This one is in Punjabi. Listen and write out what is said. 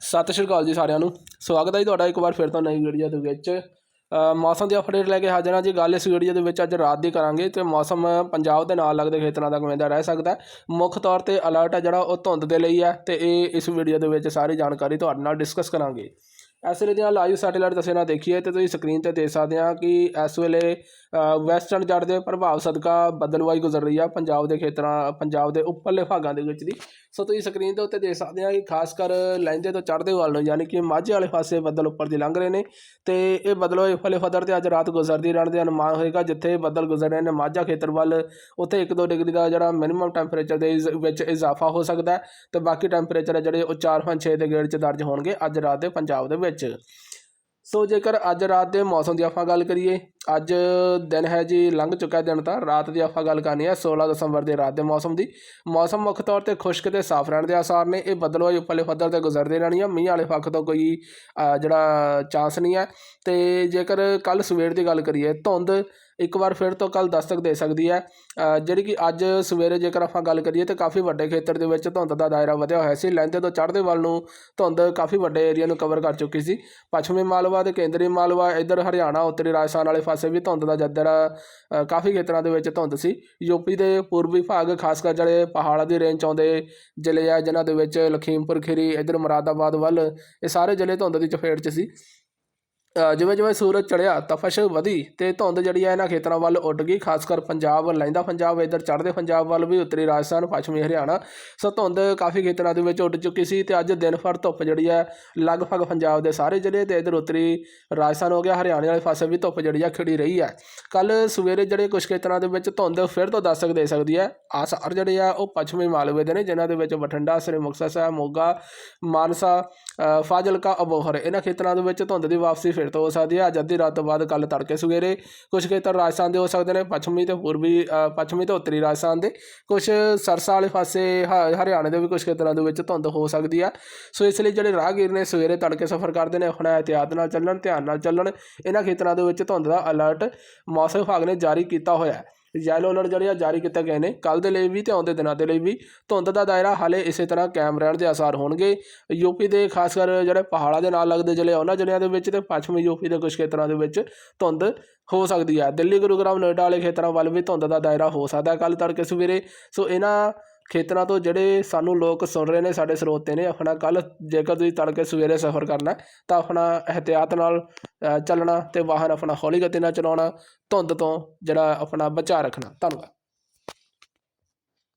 ਸਤਿ ਸ਼੍ਰੀ ਅਕਾਲ ਜੀ ਸਾਰਿਆਂ ਨੂੰ। ਸਵਾਗਤ ਹੈ ਜੀ ਤੁਹਾਡਾ ਇੱਕ ਵਾਰ ਫਿਰ ਤੋਂ ਨਵੀਂ ਵੀਡੀਓ ਦੇ ਵਿੱਚ। ਮੌਸਮ ਦੀ ਅਪਡੇਟ ਲੈ ਕੇ ਹਾਜ਼ਰ ਹਾਂ ਜੀ। ਗੱਲ ਇਸ ਵੀਡੀਓ ਦੇ ਵਿੱਚ ਅੱਜ ਰਾਤ ਦੀ ਕਰਾਂਗੇ ਤੇ ਮੌਸਮ ਪੰਜਾਬ ਦੇ ਨਾਲ ਲੱਗਦੇ ਖੇਤਰਾਂ ਦਾ ਕਿਵੇਂ ਦਾ ਰਹਿ ਸਕਦਾ ਮੁੱਖ ਤੌਰ ਤੇ ਅਲਰਟ ਹੈ ਜਿਹੜਾ ਉਹ ਧੁੰਦ ਦੇ ਲਈ ਹੈ ਤੇ ਇਹ ਇਸ ਵੀਡੀਓ ਦੇ ਵਿੱਚ ਸਾਰੀ ਜਾਣਕਾਰੀ ਤੁਹਾਡੇ ਨਾਲ ਡਿਸਕਸ ਕਰਾਂਗੇ। ਇਸ ਵੇਲੇ ਦੀਆਂ ਲਾਈਵ ਸੈਟੇਲਾਈਟ ਤਸਵੀਰਾਂ ਦੇਖੀਏ ਤੇ ਤੁਸੀਂ ਸਕਰੀਨ ਤੇ ਦੇਖ ਸਕਦੇ ਆ ਕਿ ਇਸ ਵੇਲੇ ਵੈਸਟਰਨ ਜੱਟ ਦੇ ਪ੍ਰਭਾਵ ਸਦਕਾ ਬਦਲਵਾਈ ਗੁਜ਼ਰ ਰਹੀ ਆ ਪੰਜਾਬ ਦੇ ਖੇਤਰਾਂ, ਪੰਜਾਬ ਦੇ ਉੱਪਰਲੇ ਭਾਗਾਂ ਦੇ ਵਿੱਚ ਦੀ। ਸੋ ਤੁਸੀਂ ਸਕਰੀਨ ਦੇ ਉੱਤੇ ਦੇਖ ਸਕਦੇ ਆ ਕਿ ਖਾਸ ਕਰ ਲਹਿੰਦੇ ਤੋਂ ਚੜ੍ਹਦੇ ਵੱਲ ਨੂੰ, ਯਾਨੀ ਕਿ ਮਾਝੇ ਵਾਲੇ ਪਾਸੇ ਬੱਦਲ ਉੱਪਰ ਦੀ ਲੰਘ ਰਹੇ ਨੇ ਤੇ ਇਹ ਬਦਲਵਾਈ ਉੱਪਰਲੇ ਫਦਰ ਤੇ ਅੱਜ ਰਾਤ ਗੁਜ਼ਰਦੀ ਰਹਿਣ ਦੇ ਅਨੁਮਾਨ ਹੋਏਗਾ, ਜਿੱਥੇ ਬੱਦਲ ਗੁਜ਼ਰ ਰਹੇ ਨੇ ਮਾਝਾ ਖੇਤਰ ਵੱਲ। ਉੱਥੇ 1-2 ਡਿਗਰੀ ਦਾ ਜਿਹੜਾ ਮਿਨੀਮਮ ਟੈਂਪਰੇਚਰ ਦੇ ਵਿੱਚ ਇਜ਼ਾਫਾ ਹੋ ਸਕਦਾ ਹੈ ਤੇ ਬਾਕੀ ਟੈਂਪਰੇਚਰ ਹੈ ਜਿਹੜੇ ਉਹ 4-5-6 ਦੇ ਗੇੜ 'ਚ ਦਰਜ ਹੋਣਗੇ ਅੱਜ ਰਾਤ ਦੇ ਪੰਜਾਬ ਦੇ ਵਿੱਚ। ਸੋ ਜੇਕਰ ਅੱਜ ਰਾਤ ਦੇ ਮੌਸਮ ਦੀ ਆਪਾਂ ਗੱਲ ਕਰੀਏ, ਅੱਜ ਦਿਨ ਹੈ ਜੀ, ਲੰਘ ਚੁੱਕਾ ਦਿਨ ਤਾਂ, ਰਾਤ ਦੀ ਆਪਾਂ ਗੱਲ ਕਰਨੀ ਹੈ 16 ਦਸੰਬਰ ਦੇ ਰਾਤ ਦੇ ਮੌਸਮ ਦੀ। ਮੌਸਮ ਮੁੱਖ ਤੌਰ ਤੇ ਖੁਸ਼ਕ ਤੇ ਸਾਫ਼ ਰਹਿਣ ਦੇ ਆਸਾਰ ਨੇ, ਇਹ ਬਦਲਵਾਈ ਉੱਪਰਲੇ ਪੱਧਰ ਤੇ ਗੁਜ਼ਰਦੇ ਰਹਿਣੀ ਆ, ਮੀਂਹ ਵਾਲੇ ਪੱਖ ਤੋਂ ਕੋਈ ਜਿਹੜਾ ਚਾਂਸ ਨਹੀਂ ਹੈ। ਤੇ ਜੇਕਰ ਕੱਲ ਸਵੇਰ ਦੀ ਗੱਲ ਕਰੀਏ, ਧੁੰਦ ਇੱਕ ਵਾਰ ਫਿਰ ਤੋਂ ਕੱਲ ਦਸਤਕ ਦੇ ਸਕਦੀ ਹੈ। ਜਿਹੜੀ ਕਿ ਅੱਜ ਸਵੇਰੇ ਜੇਕਰ ਆਪਾਂ ਗੱਲ ਕਰੀਏ ਤਾਂ ਕਾਫੀ ਵੱਡੇ ਖੇਤਰ ਦੇ ਵਿੱਚ ਧੁੰਦ ਦਾ ਦਾਇਰਾ ਵਧਿਆ ਹੋਇਆ ਸੀ। ਲਹਿੰਦੇ ਤੋਂ ਚੜ੍ਹਦੇ ਵੱਲ ਨੂੰ ਧੁੰਦ ਕਾਫੀ ਵੱਡੇ ਏਰੀਆ ਨੂੰ ਕਵਰ ਕਰ ਚੁੱਕੀ ਸੀ। ਪੱਛਮੀ ਮਾਲਵਾ ਤੇ ਕੇਂਦਰੀ ਮਾਲਵਾ, ਇੱਧਰ ਹਰਿਆਣਾ, ਉੱਤਰੀ ਰਾਜਸਥਾਨ ਵਾਲੇ ਪਾਸੇ ਵੀ ਧੁੰਦ ਦਾ ਜੱਦਰਾ ਕਾਫੀ ਖੇਤਰਾਂ ਦੇ ਵਿੱਚ ਧੁੰਦ ਸੀ। ਯੂਪੀ ਦੇ ਪੂਰਬੀ ਭਾਗ, ਖਾਸ ਕਰ ਜਿਹੜੇ ਪਹਾੜਾਂ ਦੀ ਰੇਂਜ 'ਚ ਆਉਂਦੇ ਜ਼ਿਲ੍ਹੇ ਆ, ਜਿਨ੍ਹਾਂ ਦੇ ਵਿੱਚ ਲਖੀਮਪੁਰ ਖੀਰੀ, ਇੱਧਰ ਮੁਰਾਦਾਬਾਦ ਵੱਲ, ਇਹ ਸਾਰੇ ਜ਼ਿਲ੍ਹੇ ਧੁੰਦ ਦੀ ਚਪੇਟ 'ਚ ਸੀ। ਜਿਵੇਂ ਜਿਵੇਂ ਸੂਰਜ ਚੜ੍ਹਿਆ ਤਪਸ਼ ਵਧੀ ਤੇ ਧੁੰਦ ਜਿਹੜੀ ਆ ਇਹਨਾਂ ਖੇਤਰਾਂ ਵੱਲ ਉੱਡ ਗਈ, ਖਾਸ ਕਰ ਪੰਜਾਬ ਲੈਂਦਾ ਪੰਜਾਬ, ਇੱਧਰ ਚੜ੍ਹਦੇ ਪੰਜਾਬ ਵੱਲ ਵੀ ਉੱਤਰੀ ਰਾਜਸਥਾਨ, ਪੱਛਮੀ ਹਰਿਆਣਾ, ਸੋ ਧੁੰਦ ਕਾਫੀ ਖੇਤਰਾਂ ਦੇ ਵਿੱਚ ਉੱਡ ਚੁੱਕੀ ਸੀ ਤੇ ਅੱਜ ਦਿਨ ਭਰ ਧੁੱਪ ਜਿਹੜੀ ਹੈ ਲਗਭਗ ਪੰਜਾਬ ਦੇ ਸਾਰੇ ਜ਼ਿਲ੍ਹੇ ਤੇ ਇੱਧਰ ਉੱਤਰੀ ਰਾਜਸਥਾਨ ਹੋ ਗਿਆ, ਹਰਿਆਣੇ ਵਾਲੇ ਪਾਸੇ ਵੀ ਧੁੱਪ ਜਿਹੜੀ ਆ ਖਿੜੀ ਰਹੀ ਹੈ ਕੱਲ ਸਵੇਰੇ ਜਿਹੜੇ ਕੁਝ ਖੇਤਰਾਂ ਦੇ ਵਿੱਚ ਧੁੰਦ ਫਿਰ ਤੋਂ ਦਸਤਕ ਦੇ ਸਕਦੀ ਹੈ ਆਸਾਰ ਜਿਹੜੇ ਆ ਉਹ ਪੱਛਮੀ ਮਾਲਵੇ ਦੇ ਨੇ, ਜਿਨ੍ਹਾਂ ਦੇ ਵਿੱਚ ਬਠਿੰਡਾ, ਸ੍ਰੀ ਮੁਕਤਸਰ ਸਾਹਿਬ, ਮੋਗਾ, ਮਾਨਸਾ ਫਾਜ਼ਿਲਕਾ, ਅਬੋਹਰ, ਇਹਨਾਂ ਖੇਤਰਾਂ ਦੇ ਵਿੱਚ ਧੁੰਦ ਦੀ ਵਾਪਸੀ ਫਿਰ ਤੋਂ ਹੋ ਸਕਦੀ ਹੈ। ਅੱਜ ਅੱਧੀ ਰਾਤ ਤੋਂ ਬਾਅਦ ਕੱਲ ਤੜਕੇ ਸਵੇਰੇ ਕੁਝ ਖੇਤਰ ਰਾਜਸਥਾਨ ਦੇ ਹੋ ਸਕਦੇ ਨੇ, ਪੱਛਮੀ ਤੇ ਪੂਰਬੀ ਪੱਛਮੀ ਤੇ ਉੱਤਰੀ ਰਾਜਸਥਾਨ ਦੇ। ਕੁਝ ਸਰਸਾ ਵਾਲੇ ਪਾਸੇ, ਹ- ਹਰਿਆਣੇ ਦੇ ਵੀ ਕੁਝ ਖੇਤਰਾਂ ਦੇ ਵਿੱਚ ਧੁੰਦ ਹੋ ਸਕਦੀ ਹੈ ਸੋ ਇਸ ਲਈ ਜਿਹੜੇ ਰਾਹਗੀਰ ਨੇ ਸਵੇਰੇ ਤੜਕੇ ਸਫ਼ਰ ਕਰਦੇ ਨੇ, ਆਪਣਾ ਇhtiyਾਤ ਨਾਲ ਚੱਲਣ, ਧਿਆਨ ਨਾਲ ਚੱਲਣ, ਇਹਨਾਂ ਖੇਤਰਾਂ ਦੇ ਵਿੱਚ ਧੁੰਦ ਦਾ ਅਲਰਟ ਮੌਸਮ ਵਿਭਾਗ ਨੇ ਜਾਰੀ ਕੀਤਾ ਹੋਇਆ ਹੈ। ਯੈਲੋ ਅਲਰਟ ਜਿਹੜੇ ਆ ਜਾਰੀ ਕੀਤੇ ਗਏ ਨੇ। ਕੱਲ ਦੇ ਲਈ ਵੀ ਤੇ ਆਉਂਦੇ ਦਿਨਾਂ ਦੇ ਲਈ ਵੀ ਧੁੰਦ ਦਾ ਦਾਇਰਾ ਹਾਲੇ ਇਸੇ ਤਰ੍ਹਾਂ ਕਾਇਮ ਰਹਿਣ ਦੇ ਆਸਾਰ ਹੋਣਗੇ। ਯੂਪੀ ਦੇ ਖਾਸ ਕਰ ਜਿਹੜੇ ਪਹਾੜਾਂ ਦੇ ਨਾਲ ਲੱਗਦੇ ਜ਼ਿਲ੍ਹੇ ਉਹਨਾਂ ਜ਼ਿਲ੍ਹਿਆਂ ਦੇ ਵਿੱਚ ਤੇ ਪੱਛਮੀ ਯੂਪੀ ਦੇ ਕੁਝ ਖੇਤਰਾਂ ਦੇ ਵਿੱਚ ਧੁੰਦ ਹੋ ਸਕਦੀ ਹੈ ਦਿੱਲੀ, ਗੁਰੂਗ੍ਰਾਮ, ਨੋਇਡਾ ਵਾਲੇ ਖੇਤਰਾਂ ਵੱਲ ਵੀ ਧੁੰਦ ਦਾ ਦਾਇਰਾ ਹੋ ਸਕਦਾ। ਕੱਲ ਤੜਕੇ ਸਵੇਰੇ ਸੋ ਇਹਨਾਂ ਖੇਤਰਾਂ ਤੋਂ ਜਿਹੜੇ ਸਾਨੂੰ ਲੋਕ ਸੁਣ ਰਹੇ ਨੇ, ਸਾਡੇ ਸਰੋਤੇ ਨੇ, ਆਪਣਾ ਕੱਲ ਜੇਕਰ ਤੁਸੀਂ ਤੜਕੇ ਸਵੇਰੇ ਸਫ਼ਰ ਕਰਨਾ, ਤਾਂ ਆਪਣਾ ਇhtiyਾਤ ਨਾਲ ਚੱਲਣਾ ਤੇ ਵਾਹਨ ਆਪਣਾ ਹੌਲੀ ਗਤੀ ਨਾਲ ਚਲਾਉਣਾ, ਧੁੰਦ ਤੋਂ ਜਿਹੜਾ ਆਪਣਾ ਬਚਾਅ ਰੱਖਣਾ। ਧੰਨਵਾਦ।